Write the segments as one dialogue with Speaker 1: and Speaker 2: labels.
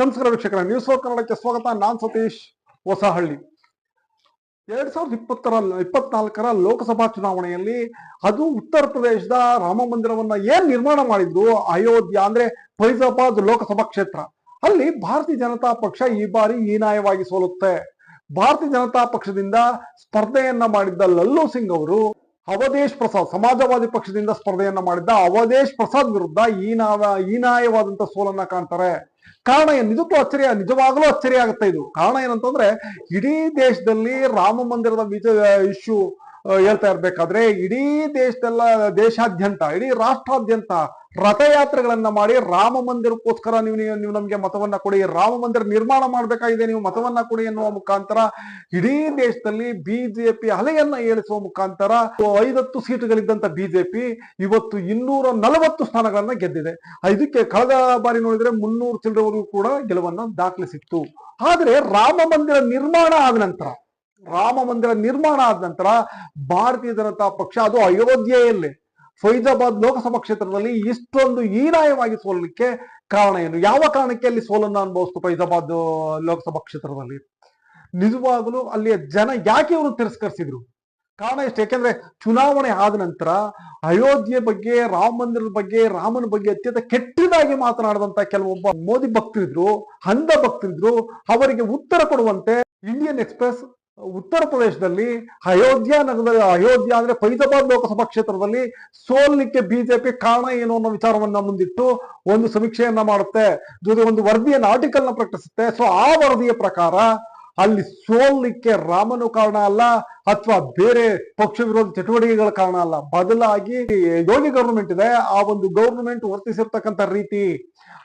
Speaker 1: ನಮಸ್ಕಾರ ವೀಕ್ಷಕರ news four ಕನ್ನಡಕ್ಕೆ ಸ್ವಾಗತ. ನಾನ್ ಸತೀಶ್ ಹೊಸಹಳ್ಳಿ. ಎರಡ್ ಸಾವಿರದ ಇಪ್ಪತ್ತರ, ಇಪ್ಪತ್ನಾಲ್ಕರ ಲೋಕಸಭಾ ಚುನಾವಣೆಯಲ್ಲಿ ಅದು ಉತ್ತರ ಪ್ರದೇಶದ ರಾಮ ಮಂದಿರವನ್ನ ಏನ್ ನಿರ್ಮಾಣ ಮಾಡಿದ್ದು? ಅಯೋಧ್ಯ ಅಂದ್ರೆ ಫೈಜಾಬಾದ್ ಲೋಕಸಭಾ ಕ್ಷೇತ್ರ. ಅಲ್ಲಿ ಭಾರತೀಯ ಜನತಾ ಪಕ್ಷ ಈ ಬಾರಿ ಹೀನಾಯವಾಗಿ ಸೋಲುತ್ತೆ. ಭಾರತೀಯ ಜನತಾ ಪಕ್ಷದಿಂದ ಸ್ಪರ್ಧೆಯನ್ನ ಮಾಡಿದ್ದ ಲಲ್ಲು ಸಿಂಗ್ ಅವರು, ಅವಧೇಶ್ ಪ್ರಸಾದ್, ಸಮಾಜವಾದಿ ಪಕ್ಷದಿಂದ ಸ್ಪರ್ಧೆಯನ್ನ ಮಾಡಿದ್ದ ಅವಧೇಶ್ ಪ್ರಸಾದ್ ವಿರುದ್ಧ ಹೀನಾವ ಹೀನಾಯವಾದಂತ ಸೋಲನ್ನ ಕಾಣ್ತಾರೆ. ಕಾರಣ ಏನು? ನಿಜಕ್ಕೂ ಅಚ್ಚರಿಯ, ನಿಜವಾಗ್ಲೂ ಅಚ್ಚರಿ ಆಗುತ್ತೆ ಇದು. ಕಾರಣ ಏನಂತಂದ್ರೆ, ಇಡೀ ದೇಶದಲ್ಲಿ ರಾಮ ಮಂದಿರದ ಇಶ್ಯೂ ಹೇಳ್ತಾ ಇರ್ಬೇಕಾದ್ರೆ ಇಡೀ ದೇಶದೆಲ್ಲ, ದೇಶಾದ್ಯಂತ, ಇಡೀ ರಾಷ್ಟ್ರಾದ್ಯಂತ ರಥಯಾತ್ರೆಗಳನ್ನ ಮಾಡಿ ರಾಮ ಮಂದಿರಕ್ಕೋಸ್ಕರ ನೀವು ನೀವು ನಮ್ಗೆ ಮತವನ್ನ ಕೊಡಿ, ರಾಮ ಮಂದಿರ ನಿರ್ಮಾಣ ಮಾಡ್ಬೇಕಾಗಿದೆ, ನೀವು ಮತವನ್ನ ಕೊಡಿ ಎನ್ನುವ ಮುಖಾಂತರ ಇಡೀ ದೇಶದಲ್ಲಿ ಬಿಜೆಪಿ ಅಲೆಯನ್ನ ಏಳಿಸುವ ಮುಖಾಂತರ ಐವತ್ತು ಸೀಟುಗಳಿದ್ದಂತ ಬಿಜೆಪಿ ಇವತ್ತು ಇನ್ನೂರ ನಲವತ್ತು ಸ್ಥಾನಗಳನ್ನ ಗೆದ್ದಿದೆ. ಇದಕ್ಕೆ ಕಳೆದ ಬಾರಿ ನೋಡಿದ್ರೆ ಮುನ್ನೂರು ಚಿಲ್ಲರವರೆಗೂ ಕೂಡ ಗೆಲುವನ್ನ ದಾಖಲಿಸಿತ್ತು. ಆದ್ರೆ ರಾಮ ಮಂದಿರ ನಿರ್ಮಾಣ ಆದ ನಂತರ ರಾಮ ಮಂದಿರ ನಿರ್ಮಾಣ ಆದ ನಂತರ ಭಾರತೀಯ ಜನತಾ ಪಕ್ಷ ಅದು ಅಯೋಧ್ಯೆಯಲ್ಲಿ ಫೈಜಾಬಾದ್ ಲೋಕಸಭಾ ಕ್ಷೇತ್ರದಲ್ಲಿ ಇಷ್ಟೊಂದು ಹೀನಾಯವಾಗಿ ಸೋಲಲಿಕ್ಕೆ ಕಾರಣ ಏನು? ಯಾವ ಕಾರಣಕ್ಕೆ ಅಲ್ಲಿ ಸೋಲನ್ನ ಅನುಭವಿಸ್ತು ಫೈಜಾಬಾದ್ ಲೋಕಸಭಾ ಕ್ಷೇತ್ರದಲ್ಲಿ? ನಿಜವಾಗಲೂ ಅಲ್ಲಿಯ ಜನ ಯಾಕೆ ಇವರು ತಿರಸ್ಕರಿಸಿದ್ರು? ಕಾರಣ ಎಷ್ಟು? ಯಾಕೆಂದ್ರೆ ಚುನಾವಣೆ ಆದ ನಂತರ ಅಯೋಧ್ಯೆ ಬಗ್ಗೆ, ರಾಮ ಮಂದಿರದ ಬಗ್ಗೆ, ರಾಮನ ಬಗ್ಗೆ ಅತ್ಯಂತ ಕೆಟ್ಟದಾಗಿ ಮಾತನಾಡಿದಂತ ಕೆಲವೊಬ್ಬ ಮೋದಿ ಭಕ್ತರಿದ್ರು, ಹಂದ ಭಕ್ತರಿದ್ರು, ಅವರಿಗೆ ಉತ್ತರ ಕೊಡುವಂತೆ ಇಂಡಿಯನ್ ಎಕ್ಸ್ಪ್ರೆಸ್ ಉತ್ತರ ಪ್ರದೇಶದಲ್ಲಿ ಅಯೋಧ್ಯ ನಗರದಲ್ಲಿ ಅಯೋಧ್ಯ ಅಂದ್ರೆ ಫೈಜಾಬಾದ್ ಲೋಕಸಭಾ ಕ್ಷೇತ್ರದಲ್ಲಿ ಸೋಲ್ಲಿಕ್ಕೆ ಬಿಜೆಪಿ ಕಾರಣ ಏನು ಅನ್ನೋ ವಿಚಾರವನ್ನ ಮುಂದಿಟ್ಟು ಒಂದು ಸಮೀಕ್ಷೆಯನ್ನ ಮಾಡುತ್ತೆ. ಜೊತೆ ಒಂದು ವರದಿಯನ್ನು ಆರ್ಟಿಕಲ್ನ ಪ್ರಕಟಿಸುತ್ತೆ. ಸೊ ಆ ವರದಿಯ ಪ್ರಕಾರ ಅಲ್ಲಿ ಸೋಲಿಕ್ಕೆ ರಾಮನು ಕಾರಣ ಅಲ್ಲ ಅಥವಾ ಬೇರೆ ಪಕ್ಷ ವಿರೋಧ ಚಟುವಟಿಕೆಗಳ ಕಾರಣ ಅಲ್ಲ. ಬದಲಾಗಿ ಯೋಗಿ ಗವರ್ಮೆಂಟ್ ಇದೆ. ಆ ಒಂದು ಗವರ್ಮೆಂಟ್ ವರ್ತಿಸಿರ್ತಕ್ಕಂಥ ರೀತಿ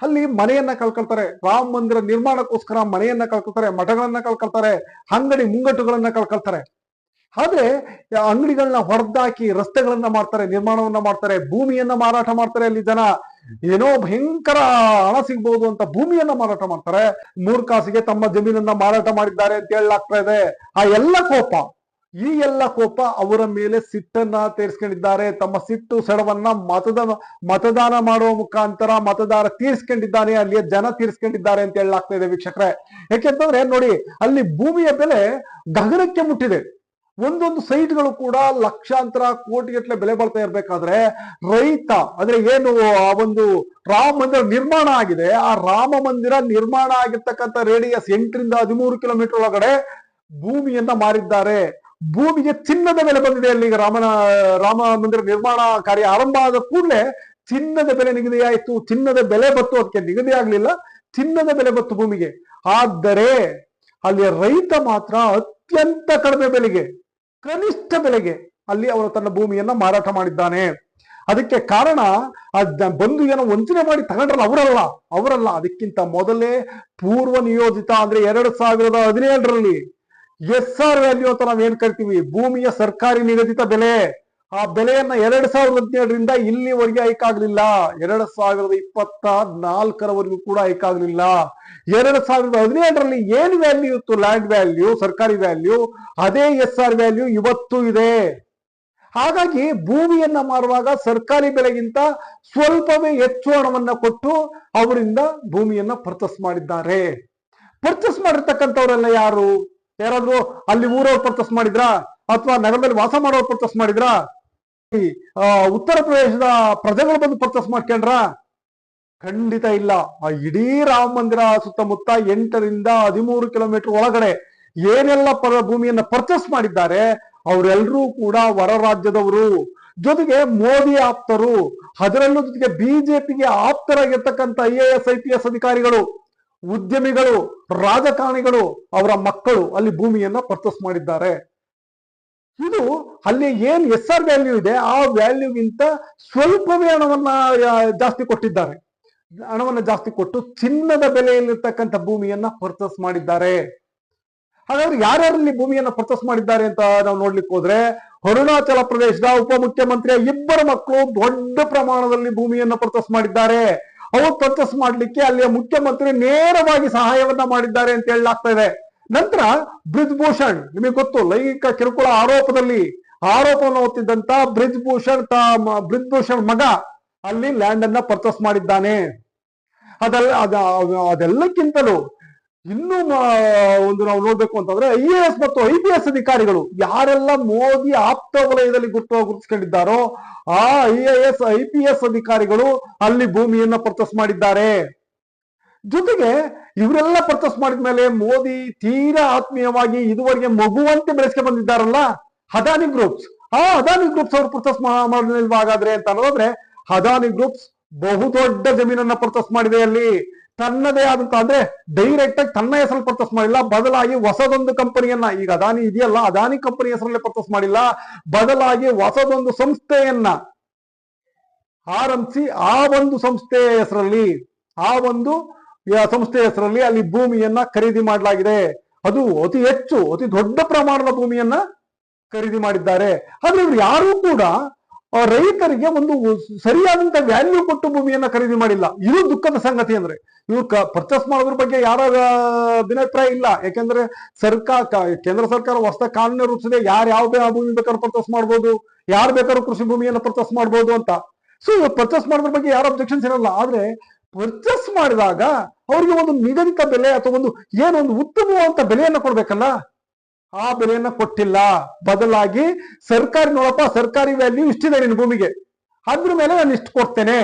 Speaker 1: ಅಲ್ಲಿ ಮನೆಯನ್ನ ಕಳ್ಕೊಳ್ತಾರೆ. ರಾಮ ಮಂದಿರ ನಿರ್ಮಾಣಕ್ಕೋಸ್ಕರ ಮನೆಯನ್ನ ಕಳ್ಕೊಳ್ತಾರೆ, ಮಠಗಳನ್ನ ಕಳ್ಕೊಳ್ತಾರೆ, ಅಂಗಡಿ ಮುಂಗಟ್ಟುಗಳನ್ನ ಕಳ್ಕೊಳ್ತಾರೆ. ಆದ್ರೆ ಅಂಗಡಿಗಳನ್ನ ಹೊರದಾಕಿ ರಸ್ತೆಗಳನ್ನ ಮಾಡ್ತಾರೆ, ನಿರ್ಮಾಣವನ್ನ ಮಾಡ್ತಾರೆ, ಭೂಮಿಯನ್ನ ಮಾರಾಟ ಮಾಡ್ತಾರೆ ಅಲ್ಲಿ ಜನ. ಏನೋ ಭಯಂಕರ ಹಣ ಸಿಗ್ಬಹುದು ಅಂತ ಭೂಮಿಯನ್ನ ಮಾರಾಟ ಮಾಡ್ತಾರೆ. ಮೂರ್ ಕಾಸಿಗೆ ತಮ್ಮ ಜಮೀನನ್ನ ಮಾರಾಟ ಮಾಡಿದ್ದಾರೆ ಅಂತ ಹೇಳಲಾಗ್ತಾ ಇದೆ. ಆ ಎಲ್ಲ ಕೋಪ, ಈ ಎಲ್ಲ ಕೋಪ ಅವರ ಮೇಲೆ ಸಿಟ್ಟನ್ನ ತೀರಿಸ್ಕೊಂಡಿದ್ದಾರೆ. ತಮ್ಮ ಸಿಟ್ಟು ಸೆಡವನ್ನ ಮತದ, ಮತದಾನ ಮಾಡುವ ಮುಖಾಂತರ ಮತದಾರ ತೀರಿಸ್ಕೊಂಡಿದ್ದಾನೆ, ಅಲ್ಲಿಯ ಜನ ತೀರಿಸ್ಕೊಂಡಿದ್ದಾರೆ ಅಂತ ಹೇಳಲಾಗ್ತಾ ಇದೆ ವೀಕ್ಷಕರೇ. ಯಾಕೆಂತಂದ್ರೆ ನೋಡಿ, ಅಲ್ಲಿ ಭೂಮಿಯ ಬೆಲೆ ಗಗನಕ್ಕೆ ಮುಟ್ಟಿದೆ. ಒಂದೊಂದು ಸೈಟ್ಗಳು ಕೂಡ ಲಕ್ಷಾಂತರ ಕೋಟಿಗಟ್ಟಲೆ ಬೆಲೆ ಬಾಳ್ತಾ ಇರಬೇಕಾದ್ರೆ ರೈತ, ಅಂದ್ರೆ ಏನು, ಆ ಒಂದು ರಾಮ ಮಂದಿರ ನಿರ್ಮಾಣ ಆಗಿದೆ. ಆ ರಾಮ ಮಂದಿರ ನಿರ್ಮಾಣ ಆಗಿರ್ತಕ್ಕಂಥ ರೇಡಿಯಸ್ ಎಂಟರಿಂದ ಹದಿಮೂರು ಕಿಲೋಮೀಟರ್ ಒಳಗಡೆ ಭೂಮಿಯನ್ನ ಮಾರಿದ್ದಾರೆ. ಭೂಮಿಗೆ ಚಿನ್ನದ ಬೆಲೆ ಬಂದಿದೆ ಅಲ್ಲಿ ಈಗ ರಾಮನ, ರಾಮ ಮಂದಿರ ನಿರ್ಮಾಣ ಕಾರ್ಯ ಆರಂಭ ಆದ ಕೂಡಲೇ ಚಿನ್ನದ ಬೆಲೆ ನಿಗದಿಯಾಯಿತು ಚಿನ್ನದ ಬೆಲೆ ಬತ್ತು ಅದಕ್ಕೆ ನಿಗದಿ ಆಗ್ಲಿಲ್ಲ. ಚಿನ್ನದ ಬೆಲೆ ಬತ್ತು ಭೂಮಿಗೆ. ಆದರೆ ಅಲ್ಲಿ ರೈತ ಮಾತ್ರ ಅತ್ಯಂತ ಕಡಿಮೆ ಬೆಲೆಗೆ ಕನಿಷ್ಠ ಬೆಲೆಗೆ ಅಲ್ಲಿ ಅವನು ತನ್ನ ಭೂಮಿಯನ್ನ ಮಾರಾಟ ಮಾಡಿದ್ದಾನೆ. ಅದಕ್ಕೆ ಕಾರಣ ಬಂದು ಏನೋ ವಂಚನೆ ಮಾಡಿ ತಗೊಂಡ್ರಲ್ಲ ಅವರಲ್ಲ ಅವರಲ್ಲ. ಅದಕ್ಕಿಂತ ಮೊದಲೇ ಪೂರ್ವ ನಿಯೋಜಿತ ಅಂದ್ರೆ ಎರಡು ಸಾವಿರದ ಹದಿನೇಳರಲ್ಲಿ ಎಸ್ ಆರ್ ವ್ಯಾಲ್ಯೂ ಅಂತ ನಾವ್ ಏನ್ ಕರಿತೀವಿ? ಭೂಮಿಯ ಸರ್ಕಾರಿ ನಿಗದಿತ ಬೆಲೆ. ಆ ಬೆಲೆಯನ್ನ ಎರಡ್ ಸಾವಿರದ ಹದಿನೇಳರಿಂದ ಇಲ್ಲಿವರೆಗೆ ಆಗ್ಲಿಲ್ಲ. ಎರಡ್ ಸಾವಿರದ ಇಪ್ಪತ್ತ ನಾಲ್ಕರವರೆಗೂ ಕೂಡ ಆಗ್ಲಿಲ್ಲ. ಎರಡ್ ಸಾವಿರದ ಹದಿನೇಳರಲ್ಲಿ ಏನ್ ವ್ಯಾಲ್ಯೂ ಇತ್ತು? ಲ್ಯಾಂಡ್ ವ್ಯಾಲ್ಯೂ ಸರ್ಕಾರಿ ವ್ಯಾಲ್ಯೂ ಅದೇ ಎಸ್ ಆರ್ ವ್ಯಾಲ್ಯೂ ಇವತ್ತು ಇದೆ. ಹಾಗಾಗಿ ಭೂಮಿಯನ್ನ ಮಾರುವಾಗ ಸರ್ಕಾರಿ ಬೆಲೆಗಿಂತ ಸ್ವಲ್ಪವೇ ಹೆಚ್ಚು ಹಣವನ್ನ ಕೊಟ್ಟು ಅವರಿಂದ ಭೂಮಿಯನ್ನ ಪರ್ಚೇಸ್ ಮಾಡಿದ್ದಾರೆ. ಪರ್ಚೇಸ್ ಮಾಡಿರ್ತಕ್ಕಂಥವ್ರೆಲ್ಲ ಯಾರು? ಯಾರಾದ್ರೂ ಅಲ್ಲಿ ಊರವ್ರು ಪರ್ಚಸ್ ಮಾಡಿದ್ರಾ? ಅಥವಾ ನಗರದಲ್ಲಿ ವಾಸ ಮಾಡೋರು ಪರ್ಚಸ್ ಮಾಡಿದ್ರಾ? ಉತ್ತರ ಪ್ರದೇಶದ ಪ್ರಜೆಗಳು ಬಂದು ಪರ್ಚೇಸ್ ಮಾಡ್ಕೊಂಡ್ರ? ಖಂಡಿತ ಇಲ್ಲ. ಆ, ಇಡೀ ರಾಮ ಮಂದಿರ ಸುತ್ತಮುತ್ತ ಎಂಟರಿಂದ ಹದಿಮೂರು ಕಿಲೋಮೀಟರ್ ಒಳಗಡೆ ಏನೆಲ್ಲ ಪರ ಭೂಮಿಯನ್ನ ಪರ್ಚೇಸ್ ಮಾಡಿದ್ದಾರೆ ಅವರೆಲ್ಲರೂ ಕೂಡ ಹೊರ ರಾಜ್ಯದವರು. ಜೊತೆಗೆ ಮೋದಿ ಆಪ್ತರು, ಅದರಲ್ಲೂ ಜೊತೆಗೆ ಬಿಜೆಪಿಗೆ ಆಪ್ತರಾಗಿರ್ತಕ್ಕಂಥ I A S I P S ಅಧಿಕಾರಿಗಳು, ಉದ್ಯಮಿಗಳು, ರಾಜಕಾರಣಿಗಳು, ಅವರ ಮಕ್ಕಳು ಅಲ್ಲಿ ಭೂಮಿಯನ್ನ ಪರ್ಚೇಸ್ ಮಾಡಿದ್ದಾರೆ. ಇದು ಅಲ್ಲಿ ಏನ್ ಎಸ್ ಆರ್ ವ್ಯಾಲ್ಯೂ ಇದೆ, ಆ ವ್ಯಾಲ್ಯೂಗಿಂತ ಸ್ವಲ್ಪವೇ ಹಣವನ್ನ ಜಾಸ್ತಿ ಕೊಟ್ಟಿದ್ದಾರೆ. ಹಣವನ್ನ ಜಾಸ್ತಿ ಕೊಟ್ಟು ಚಿನ್ನದ ಬೆಲೆಯಲ್ಲಿರ್ತಕ್ಕಂಥ ಭೂಮಿಯನ್ನ ಪರ್ಚೇಸ್ ಮಾಡಿದ್ದಾರೆ. ಹಾಗಾದ್ರೆ ಯಾರ್ಯಾರಲ್ಲಿ ಭೂಮಿಯನ್ನ ಪರ್ಚೇಸ್ ಮಾಡಿದ್ದಾರೆ ಅಂತ ನಾವು ನೋಡ್ಲಿಕ್ಕೆ ಹೋದ್ರೆ, ಅರುಣಾಚಲ ಪ್ರದೇಶದ ಉಪಮುಖ್ಯಮಂತ್ರಿಯ ಇಬ್ಬರು ಮಕ್ಕಳು ದೊಡ್ಡ ಪ್ರಮಾಣದಲ್ಲಿ ಭೂಮಿಯನ್ನ ಪರ್ಚೇಸ್ ಮಾಡಿದ್ದಾರೆ. ಅವರು ಪರ್ಚೇಸ್ ಮಾಡ್ಲಿಕ್ಕೆ ಅಲ್ಲಿಯ ಮುಖ್ಯಮಂತ್ರಿ ನೇರವಾಗಿ ಸಹಾಯವನ್ನ ಮಾಡಿದ್ದಾರೆ ಅಂತ ಹೇಳಲಾಗ್ತಾ ಇದೆ. ನಂತರ ಬ್ರಿಜ್ಭೂಷಣ್, ನಿಮಗೆ ಗೊತ್ತು, ಲೈಂಗಿಕ ಕಿರುಕುಳ ಆರೋಪದಲ್ಲಿ ಆರೋಪವನ್ನು ಹೊತ್ತಿದ್ದಂತ ಬ್ರಿಜ್ಭೂಷಣ್ ತ- ಮ- ಬ್ರಿಜ್ ಭೂಷಣ್ ಮಗ ಅಲ್ಲಿ ಲ್ಯಾಂಡ್ ಅನ್ನ ಪರ್ಚೇಸ್ ಮಾಡಿದ್ದಾನೆ. ಅದೆಲ್ಲ, ಅದ ಅದೆಲ್ಲಕ್ಕಿಂತಲೂ ಇನ್ನೂ ಒಂದು ನಾವು ನೋಡ್ಬೇಕು ಅಂತಂದ್ರೆ ಐ ಎ ಎಸ್ ಮತ್ತು ಐ ಪಿ ಎಸ್ ಅಧಿಕಾರಿಗಳು ಯಾರೆಲ್ಲ ಮೋದಿ ಆಪ್ತ ವಲಯದಲ್ಲಿ ಗುರುತು, ಗುರುತಿಸ್ಕೊಂಡಿದ್ದಾರೋ ಆ I A S I P S ಅಧಿಕಾರಿಗಳು ಅಲ್ಲಿ ಭೂಮಿಯನ್ನ ಪರ್ಚೇಸ್ ಮಾಡಿದ್ದಾರೆ. ಜೊತೆಗೆ ಇವರೆಲ್ಲ ಪರ್ಚೇಸ್ ಮಾಡಿದ್ಮೇಲೆ ಮೋದಿ ತೀರಾ ಆತ್ಮೀಯವಾಗಿ ಇದುವರೆಗೆ ಮಗುವಂತೆ ಬೆಳೆಸ್ಕೊಂಡು ಬಂದಿದ್ದಾರಲ್ಲ? ಅದಾನಿ ಗ್ರೂಪ್ಸ್ ಆ ಅದಾನಿ ಗ್ರೂಪ್ಸ್ ಅವರು ಪರ್ಚೇಸ್ ಮಾಡಲಿಲ್ವಾ ಹಾಗಾದ್ರೆ ಅಂತ ಅನ್ನೋದ್ರೆ ಅದಾನಿ ಗ್ರೂಪ್ಸ್ ಬಹುದೊಡ್ಡ ಜಮೀನನ್ನ ಪರ್ಚೇಸ್ ಮಾಡಿದೆ ಅಲ್ಲಿ. ತನ್ನದೇ ಆದಂತ ಅಂದ್ರೆ ಡೈರೆಕ್ಟ್ ಆಗಿ ತನ್ನ ಹೆಸರಲ್ಲಿ ಪರ್ಚೇಸ್ ಮಾಡಿಲ್ಲ, ಬದಲಾಗಿ ಹೊಸದೊಂದು ಕಂಪನಿಯನ್ನ. ಈಗ ಅದಾನಿ ಇದೆಯಲ್ಲ ಅದಾನಿ ಕಂಪನಿ ಹೆಸರಲ್ಲೇ ಪರ್ಚೇಸ್ ಮಾಡಿಲ್ಲ, ಬದಲಾಗಿ ಹೊಸದೊಂದು ಸಂಸ್ಥೆಯನ್ನ ಆರಂಭಿಸಿ ಆ ಒಂದು ಸಂಸ್ಥೆಯ ಹೆಸರಲ್ಲಿ, ಆ ಒಂದು ಯ- ಸಂಸ್ಥೆಯ ಹೆಸರಲ್ಲಿ ಅಲ್ಲಿ ಭೂಮಿಯನ್ನ ಖರೀದಿ ಮಾಡಲಾಗಿದೆ. ಅದು ಅತಿ ಹೆಚ್ಚು, ಅತಿ ದೊಡ್ಡ ಪ್ರಮಾಣದ ಭೂಮಿಯನ್ನ ಖರೀದಿ ಮಾಡಿದ್ದಾರೆ. ಆದ್ರೆ ಇವ್ರು ಯಾರೂ ಕೂಡ ರೈತರಿಗೆ ಒಂದು ಸರಿಯಾದಂತ ವ್ಯಾಲ್ಯೂ ಕೊಟ್ಟು ಭೂಮಿಯನ್ನ ಖರೀದಿ ಮಾಡಿಲ್ಲ. ಇದು ದುಃಖದ ಸಂಗತಿ ಅಂದ್ರೆ. ಇವ್ರು ಪರ್ಚೇಸ್ ಮಾಡೋದ್ರ ಬಗ್ಗೆ ಯಾರ ಅಭಿನಪ್ರಾಯ ಇಲ್ಲ. ಯಾಕೆಂದ್ರೆ ಸರ್ಕಾರ ಕೇಂದ್ರ ಸರ್ಕಾರ ಹೊಸ ಕಾನೂನು ರೂಪಿಸಿದೆ. ಯಾರು ಯಾವ ಭೂಮಿ ಬೇಕಾದ್ರೂ ಪರ್ಚೇಸ್ ಮಾಡ್ಬೋದು. ಯಾರು ಬೇಕಾದ್ರೂ ಕೃಷಿ ಭೂಮಿಯನ್ನ ಪರ್ಚೇಸ್ ಮಾಡ್ಬೋದು ಅಂತ. ಸೊ ಪರ್ಚೇಸ್ ಮಾಡೋದ್ರ ಬಗ್ಗೆ ಯಾರು ಅಬ್ಜೆಕ್ಷನ್ಸ್ ಇರಲ್ಲ. ಆದ್ರೆ ಪರ್ಚೇಸ್ ಮಾಡಿದಾಗ ಅವ್ರಿಗೆ ಒಂದು ನಿಗದಿತ ಬೆಲೆ ಅಥವಾ ಒಂದು ಏನೊಂದು ಉತ್ತಮವಾದಂತ ಬೆಲೆಯನ್ನ ಕೊಡ್ಬೇಕಲ್ಲ? ಆ ಬೆಲೆಯನ್ನ ಕೊಟ್ಟಿಲ್ಲ. ಬದಲಾಗಿ ಸರ್ಕಾರಿ ನೋಡಪ್ಪ ಸರ್ಕಾರಿ ವ್ಯಾಲ್ಯೂ ಇಷ್ಟಿದೆ ನಿನ್ನ ಭೂಮಿಗೆ. ಅದ್ರ ಮೇಲೆ ನಾನು ಇಷ್ಟು ಕೊಡ್ತೇನೆ.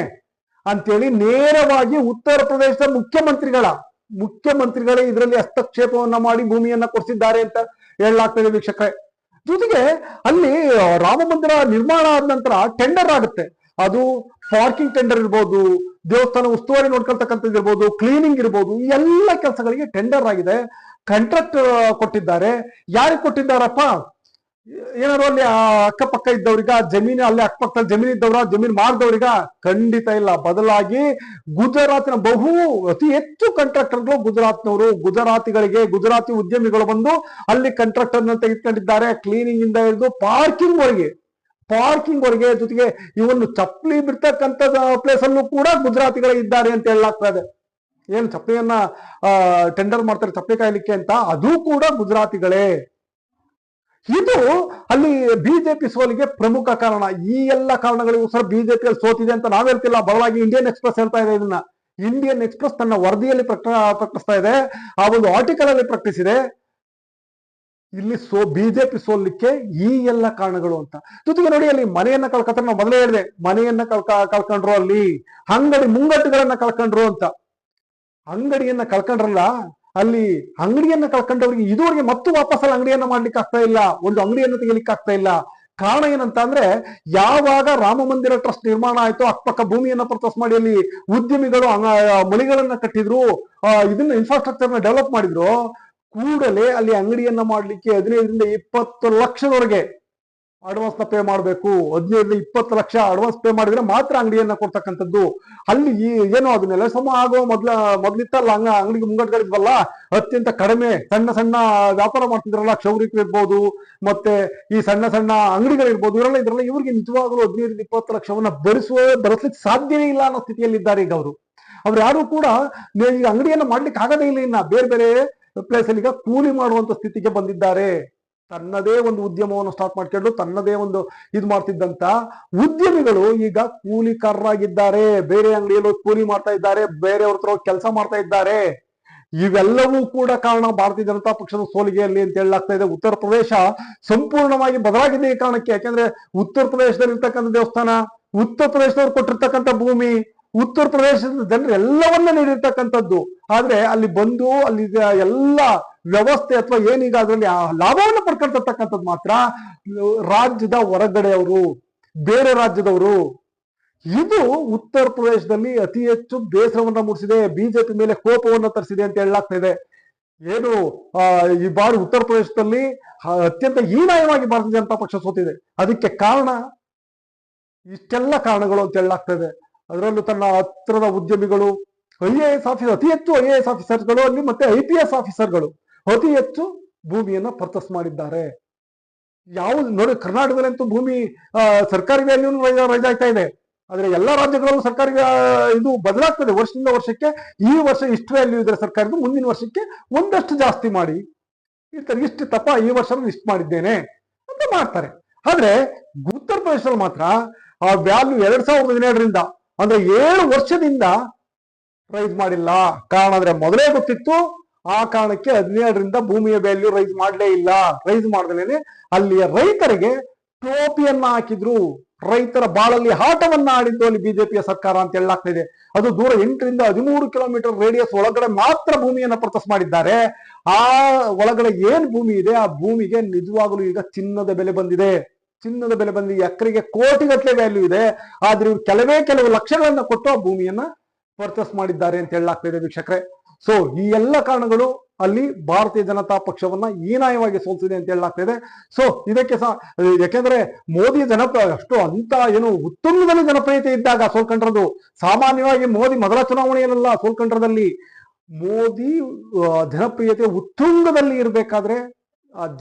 Speaker 1: ಅಂತೇಳಿ ನೇರವಾಗಿ ಉತ್ತರ ಪ್ರದೇಶದ ಮುಖ್ಯಮಂತ್ರಿಗಳ, ಮುಖ್ಯಮಂತ್ರಿಗಳೇ ಇದರಲ್ಲಿ ಹಸ್ತಕ್ಷೇಪವನ್ನ ಮಾಡಿ ಭೂಮಿಯನ್ನ ಕೊಡಿಸಿದ್ದಾರೆ ಅಂತ ಹೇಳಲಾಗ್ತದೆ ವೀಕ್ಷಕರೇ. ಜೊತೆಗೆ ಅಲ್ಲಿ ರಾಮ ಮಂದಿರ ನಿರ್ಮಾಣ ಆದ ನಂತರ ಟೆಂಡರ್ ಆಗುತ್ತೆ. ಅದು ಪಾರ್ಕಿಂಗ್ ಟೆಂಡರ್ ಇರ್ಬೋದು, ದೇವಸ್ಥಾನ ಉಸ್ತುವಾರಿ ನೋಡ್ಕೊಳ್ತಕ್ಕಂಥದ್ದು ಇರ್ಬೋದು ಕ್ಲೀನಿಂಗ್ ಇರ್ಬೋದು ಎಲ್ಲ ಕೆಲಸಗಳಿಗೆ ಟೆಂಡರ್ ಆಗಿದೆ. ಕಾಂಟ್ರಾಕ್ಟ್ ಕೊಟ್ಟಿದ್ದಾರೆ. ಯಾರಿಗೆ ಕೊಟ್ಟಿದ್ದಾರಪ್ಪ? ಏನಾದ್ರು ಅಲ್ಲಿ, ಆ, ಅಕ್ಕಪಕ್ಕ ಇದ್ದವ್ರಿಗ, ಜಮೀನು ಅಲ್ಲಿ ಅಕ್ಕಪಕ್ಕದಲ್ಲಿ ಜಮೀನು ಇದ್ದವ್ರ, ಜಮೀನು ಮಾರ್ದವ್ರಿಗ? ಖಂಡಿತ ಇಲ್ಲ. ಬದಲಾಗಿ ಗುಜರಾತಿನ ಬಹು, ಅತಿ ಹೆಚ್ಚು ಕಾಂಟ್ರಾಕ್ಟರ್ಗಳು ಗುಜರಾತ್ನವರು. ಗುಜರಾತಿಗಳಿಗೆ, ಗುಜರಾತಿ ಉದ್ಯಮಿಗಳು ಬಂದು ಅಲ್ಲಿ ಕಾಂಟ್ರಾಕ್ಟರ್ ತೆಗೆದುಕೊಂಡಿದ್ದಾರೆ ಕ್ಲೀನಿಂಗ್ ಇಂದ ಹಿಡಿದು ಪಾರ್ಕಿಂಗ್ ವರೆಗೆ. ಪಾರ್ಕಿಂಗ್ ವರೆಗೆ ಜೊತೆಗೆ ಇವನ್ನು ಚಪ್ಪಲಿ ಬಿಡ್ತಕ್ಕಂಥ ಪ್ಲೇಸ್ ಅಲ್ಲೂ ಕೂಡ ಗುಜರಾತಿಗಳೇ ಇದ್ದಾರೆ ಅಂತ ಹೇಳಲಾಗ್ತಾ ಇದೆ. ಏನು ಚಪ್ಪಲಿಯನ್ನ ಟೆಂಡರ್ ಮಾಡ್ತಾರೆ ಚಪ್ಪಲಿ ಕಾಯ್ಲಿಕ್ಕೆ ಅಂತ, ಅದು ಕೂಡ ಗುಜರಾತಿಗಳೇ. ಇದು ಅಲ್ಲಿ ಬಿಜೆಪಿ ಸೋಲಿಗೆ ಪ್ರಮುಖ ಕಾರಣ. ಈ ಎಲ್ಲ ಕಾರಣಗಳಿಗೋಸ್ಕರ ಬಿಜೆಪಿ ಸೋತಿದೆ ಅಂತ ನಾವ್ ಹೇಳ್ತಿಲ್ಲ. ಬದಲಾಗಿ ಇಂಡಿಯನ್ ಎಕ್ಸ್ಪ್ರೆಸ್ ಹೇಳ್ತಾ ಇದೆ ಇದನ್ನ. ಇಂಡಿಯನ್ ಎಕ್ಸ್ಪ್ರೆಸ್ ತನ್ನ ವರದಿಯಲ್ಲಿ ಪ್ರಕಟ ಪ್ರಕಟಿಸ್ತಾ ಇದೆ. ಆ ಒಂದು ಆರ್ಟಿಕಲ್ ಅಲ್ಲಿ ಪ್ರಕಟಿಸಿದೆ. ಇಲ್ಲಿ ಸೋ, ಬಿಜೆಪಿ ಸೋಲಿಕ್ಕೆ ಈ ಎಲ್ಲ ಕಾರಣಗಳು ಅಂತ. ಜೊತೆಗೆ ನೋಡಿ, ಅಲ್ಲಿ ಮನೆಯನ್ನ ಕಳ್ಕೊತಾರೆ ನಾವು ಮೊದಲೇ ಹೇಳಿದೆ, ಮನೆಯನ್ನ ಕಳ್ಕ, ಕಳ್ಕೊಂಡ್ರು ಅಲ್ಲಿ, ಅಂಗಡಿ ಮುಂಗಟ್ಟುಗಳನ್ನ ಕಳ್ಕೊಂಡ್ರು ಅಂತ. ಅಂಗಡಿಯನ್ನ ಕಳ್ಕೊಂಡ್ರಲ್ಲ, ಅಲ್ಲಿ ಅಂಗಡಿಯನ್ನ ಕಳ್ಕೊಂಡವ್ರಿಗೆ ಇದುವರೆಗೆ ಮತ್ತೆ ವಾಪಸ್ ಅಲ್ಲಿ ಅಂಗಡಿಯನ್ನ ಮಾಡ್ಲಿಕ್ಕೆ ಆಗ್ತಾ ಇಲ್ಲ, ಒಂದು ಅಂಗಡಿಯನ್ನ ತೆಗಿಲಿಕ್ಕೆ ಆಗ್ತಾ ಇಲ್ಲ. ಕಾರಣ ಏನಂತ ಅಂದ್ರೆ, ಯಾವಾಗ ರಾಮ ಮಂದಿರ ಟ್ರಸ್ಟ್ ನಿರ್ಮಾಣ ಆಯ್ತು ಅಕ್ಕಪಕ್ಕ ಭೂಮಿಯನ್ನ ಪರ್ಚೇಸ್ ಮಾಡಿ ಅಲ್ಲಿ ಉದ್ಯಮಿಗಳು ಮಳಿಗಳನ್ನ ಕಟ್ಟಿದ್ರು ಇದನ್ನ ಇನ್ಫ್ರಾಸ್ಟ್ರಕ್ಚರ್ ಡೆವಲಪ್ ಮಾಡಿದ್ರು ಕೂಡಲೇ ಅಲ್ಲಿ ಅಂಗಡಿಯನ್ನ ಮಾಡಲಿಕ್ಕೆ ಹದಿನೈದರಿಂದ ಇಪ್ಪತ್ತು ಲಕ್ಷದವರೆಗೆ ಅಡ್ವಾನ್ಸ್ನ ಪೇ ಮಾಡಬೇಕು. ಹದಿನೈದರಿಂದ ಇಪ್ಪತ್ತು ಲಕ್ಷ ಅಡ್ವಾನ್ಸ್ ಪೇ ಮಾಡಿದ್ರೆ ಮಾತ್ರ ಅಂಗಡಿಯನ್ನ ಕೊಡ್ತಕ್ಕಂಥದ್ದು. ಅಲ್ಲಿ ಏನು ಅದನ್ನೆಲ್ಲ ನೆಲಸಮ ಆಗೋ ಮೊದ್ಲ, ಮೊದ್ಲಿತ್ತಲ್ಲ ಹಂಗ ಅಂಗಡಿಗೆ ಮುಂಗಟ್ಗಳಿದ್ವಲ್ಲ ಅತ್ಯಂತ ಕಡಿಮೆ ಸಣ್ಣ ಸಣ್ಣ ವ್ಯಾಪಾರ ಮಾಡ್ತಿದ್ರಲ್ಲ, ಕ್ಷೌರಿಕರು ಇರ್ಬೋದು, ಮತ್ತೆ ಈ ಸಣ್ಣ ಸಣ್ಣ ಅಂಗಡಿಗಳಿರ್ಬೋದು ಇವರೆಲ್ಲ ಇದ್ರಲ್ಲ ಇವರಿಗೆ ನಿಜವಾಗ್ಲೂ ಹದಿನೈದರಿಂದ ಇಪ್ಪತ್ತು ಲಕ್ಷವನ್ನ ಭರಿಸುವ, ಭರಿಸ್ಲಿಕ್ಕೆ ಸಾಧ್ಯವೇ ಇಲ್ಲ ಅನ್ನೋ ಸ್ಥಿತಿಯಲ್ಲಿದ್ದಾರೆ ಈಗ ಅವರು. ಅವ್ರು ಯಾರು ಕೂಡ ಈಗ ಅಂಗಡಿಯನ್ನ ಮಾಡ್ಲಿಕ್ಕೆ ಆಗದೇ ಇಲ್ಲ ಇನ್ನ. ಬೇರೆ ಬೇರೆ ಪ್ಲೇಸ್ ಅಲ್ಲಿ ಈಗ ಕೂಲಿ ಮಾಡುವಂತ ಸ್ಥಿತಿಗೆ ಬಂದಿದ್ದಾರೆ. ತನ್ನದೇ ಒಂದು ಉದ್ಯಮವನ್ನು ಸ್ಟಾರ್ಟ್ ಮಾಡ್ಕೊಂಡು ತನ್ನದೇ ಒಂದು ಇದು ಮಾಡ್ತಿದ್ದಂತ ಉದ್ಯಮಿಗಳು ಈಗ ಕೂಲಿಕಾರರಾಗಿದ್ದಾರೆ. ಬೇರೆ ಅಂಗಡಿಯಲ್ಲಿ ಕೂಲಿ ಮಾಡ್ತಾ ಇದ್ದಾರೆ ಬೇರೆಯವ್ರ ಹತ್ರ ಕೆಲಸ ಮಾಡ್ತಾ ಇದ್ದಾರೆ. ಇವೆಲ್ಲವೂ ಕೂಡ ಕಾರಣ ಭಾರತೀಯ ಜನತಾ ಪಕ್ಷದ ಸೋಲಿಗೆಯಲ್ಲಿ ಅಂತ ಹೇಳಲಾಗ್ತಾ ಇದೆ. ಉತ್ತರ ಪ್ರದೇಶ ಸಂಪೂರ್ಣವಾಗಿ ಬದಲಾಗಿದೆ ಈ ಕಾರಣಕ್ಕೆ. ಯಾಕಂದ್ರೆ ಉತ್ತರ ಪ್ರದೇಶದಲ್ಲಿ ಇರ್ತಕ್ಕಂಥ ದೇವಸ್ಥಾನ, ಉತ್ತರ ಪ್ರದೇಶದವ್ರು ಕೊಟ್ಟಿರ್ತಕ್ಕಂಥ ಭೂಮಿ ಉತ್ತರ ಪ್ರದೇಶದ ಜನರು ಎಲ್ಲವನ್ನ ನೀಡಿರ್ತಕ್ಕಂಥದ್ದು. ಆದ್ರೆ ಅಲ್ಲಿ ಬಂದು ಅಲ್ಲಿ ಎಲ್ಲ ವ್ಯವಸ್ಥೆ ಅಥವಾ ಏನೀಗ ಅದರಲ್ಲಿ ಲಾಭವನ್ನು ಪಡ್ಕೊಂಡಿರ್ತಕ್ಕಂಥದ್ದು ಮಾತ್ರ ರಾಜ್ಯದ ಹೊರಗಡೆಯವರು, ಬೇರೆ ರಾಜ್ಯದವರು. ಇದು ಉತ್ತರ ಪ್ರದೇಶದಲ್ಲಿ ಅತಿ ಹೆಚ್ಚು ಬೇಸರವನ್ನ ಮೂಡಿಸಿದೆ. ಬಿಜೆಪಿ ಮೇಲೆ ಕೋಪವನ್ನು ತರಿಸಿದೆ ಅಂತ ಹೇಳಲಾಗ್ತಾ ಇದೆ. ಏನು ಈ ಬಾರಿ ಉತ್ತರ ಪ್ರದೇಶದಲ್ಲಿ ಅತ್ಯಂತ ಹೀನಾಯವಾಗಿ ಭಾರತೀಯ ಜನತಾ ಪಕ್ಷ ಸೋತಿದೆ. ಅದಕ್ಕೆ ಕಾರಣ? ಇಷ್ಟೆಲ್ಲ ಕಾರಣಗಳು ಅಂತ ಹೇಳಲಾಗ್ತಾ ಇದೆ. ಅದರಲ್ಲೂ ತನ್ನ ಹತ್ರದ ಉದ್ಯಮಿಗಳು, ಐ ಎ ಎಸ್ ಆಫೀಸರ್, ಅತಿ ಹೆಚ್ಚು ಐ ಎ ಎಸ್ ಆಫೀಸರ್ಗಳು ಅಲ್ಲಿ ಮತ್ತೆ ಐ ಪಿ ಎಸ್ ಆಫೀಸರ್ಗಳು ಅತಿ ಹೆಚ್ಚು ಭೂಮಿಯನ್ನ ಪರ್ಚಸ್ ಮಾಡಿದ್ದಾರೆ. ಯಾವ ನೋಡಿ ಕರ್ನಾಟಕದಲ್ಲಂತೂ ಭೂಮಿ ಸರ್ಕಾರಿ ವ್ಯಾಲ್ಯೂ ರೈಸ್ ಆಗ್ತಾ ಇದೆ. ಆದ್ರೆ ಎಲ್ಲಾ ರಾಜ್ಯಗಳಲ್ಲೂ ಸರ್ಕಾರಿ ಇದು ಬದಲಾಗ್ತದೆ. ವರ್ಷದಿಂದ ವರ್ಷಕ್ಕೆ ಈ ವರ್ಷ ಇಷ್ಟು ವ್ಯಾಲ್ಯೂ ಇದ್ರೆ ಸರ್ಕಾರದ ಮುಂದಿನ ವರ್ಷಕ್ಕೆ ಒಂದಷ್ಟು ಜಾಸ್ತಿ ಮಾಡಿ. ಇರ್ತಾರೆ ಇಷ್ಟು ತಪ್ಪ, ಈ ವರ್ಷ ಇಷ್ಟು ಮಾಡಿದ್ದೇನೆ ಅಂತ ಮಾಡ್ತಾರೆ. ಆದ್ರೆ ಉತ್ತರ ಪ್ರದೇಶದಲ್ಲಿ ಮಾತ್ರ ಆ ವ್ಯಾಲ್ಯೂ ಎರಡ್ ಸಾವಿರದ ಹದಿನೇಳರಿಂದ ಅಂದ್ರೆ ಏಳು ವರ್ಷದಿಂದ ರೈಸ್ ಮಾಡಿಲ್ಲ. ಕಾರಣ ಅಂದ್ರೆ ಮೊದಲೇ ಗೊತ್ತಿತ್ತು, ಆ ಕಾರಣಕ್ಕೆ ಹದಿನೇಳರಿಂದ ಭೂಮಿಯ ವ್ಯಾಲ್ಯೂ ರೈಸ್ ಮಾಡಲೇ ಇಲ್ಲ. ರೈಸ್ ಮಾಡದೇನೆ ಅಲ್ಲಿಯ ರೈತರಿಗೆ ಟೋಪಿಯನ್ನ ಹಾಕಿದ್ರು. ರೈತರ ಬಾಳಲ್ಲಿ ಆಟವನ್ನ ಆಡಿದ್ದು ಅಲ್ಲಿ ಬಿಜೆಪಿಯ ಸರ್ಕಾರ ಅಂತ ಹೇಳಲಾಗ್ತಿದೆ ಅದು ದೂರ ಎಂಟರಿಂದ ಹದಿಮೂರು ಕಿಲೋಮೀಟರ್ ರೇಡಿಯಸ್ ಒಳಗಡೆ ಮಾತ್ರ ಭೂಮಿಯನ್ನ ಪರ್ಚೇಸ್ ಮಾಡಿದ್ದಾರೆ. ಆ ಒಳಗಡೆ ಏನ್ ಭೂಮಿ ಇದೆ? ಆ ಭೂಮಿಗೆ ನಿಜವಾಗಲೂ ಈಗ ಚಿನ್ನದ ಬೆಲೆ ಬಂದಿದೆ. ಚಿನ್ನದ ಬೆಲೆ ಬಂದು ಎಕರೆಗೆ ಕೋಟಿಗಟ್ಟಲೆ ವ್ಯಾಲ್ಯೂ ಇದೆ. ಆದ್ರೆ ಇವ್ರು ಕೆಲವೇ ಕೆಲವು ಲಕ್ಷಗಳನ್ನ ಕೊಟ್ಟು ಆ ಭೂಮಿಯನ್ನ ಪರ್ಚೇಸ್ ಮಾಡಿದ್ದಾರೆ ಅಂತ ಹೇಳಲಾಗ್ತಿದೆ ವೀಕ್ಷಕರೇ. ಸೊ ಈ ಎಲ್ಲ ಕಾರಣಗಳು ಅಲ್ಲಿ ಭಾರತೀಯ ಜನತಾ ಪಕ್ಷವನ್ನ ಹೀನಾಯವಾಗಿ ಸೋಲ್ಸಿದೆ ಅಂತ ಹೇಳಲಾಗ್ತಿದೆ ಸೊ ಇದಕ್ಕೆ ಸಹ, ಯಾಕೆಂದ್ರೆ ಮೋದಿ ಜನಪ್ರ ಅಷ್ಟು ಅಂತ ಏನು ಉತ್ತುಂಗದಲ್ಲಿ ಜನಪ್ರಿಯತೆ ಇದ್ದಾಗ ಸೋಲ್ಕಂಡ್ರದ್ದು ಸಾಮಾನ್ಯವಾಗಿ ಮೋದಿ ಮೊದಲ ಚುನಾವಣೆಯಲ್ಲ ಸೋಲ್ಕಂಡ್ರದಲ್ಲಿ ಮೋದಿ ಜನಪ್ರಿಯತೆ ಉತ್ತುಂಗದಲ್ಲಿ ಇರಬೇಕಾದ್ರೆ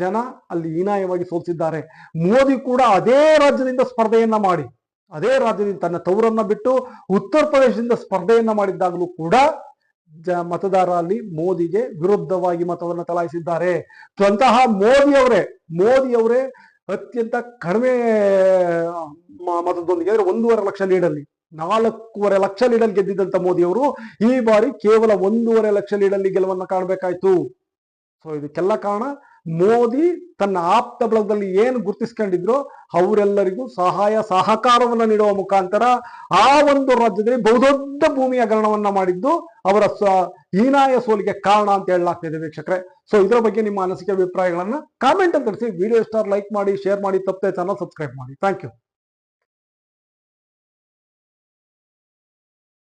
Speaker 1: ಜನ ಅಲ್ಲಿ ಹೀನಾಯವಾಗಿ ಸೋಲ್ಸಿದ್ದಾರೆ. ಮೋದಿ ಕೂಡ ಅದೇ ರಾಜ್ಯದಿಂದ ಸ್ಪರ್ಧೆಯನ್ನ ಮಾಡಿ, ಅದೇ ರಾಜ್ಯದಿಂದ ತನ್ನ ತವರನ್ನ ಬಿಟ್ಟು ಉತ್ತರ ಪ್ರದೇಶದಿಂದ ಸ್ಪರ್ಧೆಯನ್ನ ಮಾಡಿದ್ದಾಗಲೂ ಕೂಡ ಜ ಮತದಾರ ಅಲ್ಲಿ ಮೋದಿಗೆ ವಿರುದ್ಧವಾಗಿ ಮತವನ್ನು ಚಲಾಯಿಸಿದ್ದಾರೆ. ಸ್ವತಃ ಮೋದಿ ಅವರೇ ಅತ್ಯಂತ ಕಡಿಮೆ ಮತದೊಂದಿಗೆ ಅಂದ್ರೆ ಒಂದೂವರೆ ಲಕ್ಷ ಲೀಡಲ್ಲಿ ನಾಲ್ಕೂವರೆ ಲಕ್ಷ ಲೀಡಲ್ಲಿ ಗೆದ್ದಿದ್ದಂತ ಮೋದಿ ಅವರು ಈ ಬಾರಿ ಕೇವಲ ಒಂದೂವರೆ ಲಕ್ಷ ಲೀಡಲ್ಲಿ ಗೆಲುವನ್ನ ಕಾಣಬೇಕಾಯ್ತು. ಸೊ ಇದಕ್ಕೆಲ್ಲ ಕಾರಣ ಮೋದಿ ತನ್ನ ಆಪ್ತ ಬಳಗದಲ್ಲಿ ಏನು ಗುರುತಿಸ್ಕೊಂಡಿದ್ರು ಅವರೆಲ್ಲರಿಗೂ ಸಹಾಯ, ಸಹಕಾರವನ್ನು ನೀಡುವ ಮುಖಾಂತರ ಆ ಒಂದು ರಾಜ್ಯದಲ್ಲಿ ಬಹುದೊಡ್ಡ ಭೂಮಿ ಹಗರಣವನ್ನ ಮಾಡಿದ್ದು ಅವರ ಸ, ಹೀನಾಯ ಸೋಲಿಗೆ ಕಾರಣ ಅಂತ ಹೇಳಲಾಗ್ತಿದೆ ವೀಕ್ಷಕರೆ. ಸೊ ಇದರ ಬಗ್ಗೆ ನಿಮ್ಮ ಅನಿಸಿಕೆ, ಅಭಿಪ್ರಾಯಗಳನ್ನ ಕಾಮೆಂಟ್ ಅಂತ ತಿಳಿಸಿ. ವಿಡಿಯೋ ಸ್ಟಾರ್ ಲೈಕ್ ಮಾಡಿ ಶೇರ್ ಮಾಡಿ, ತಪ್ಪದೆ ಚಾನಲ್ ಸಬ್ಸ್ಕ್ರೈಬ್ ಮಾಡಿ. Thank you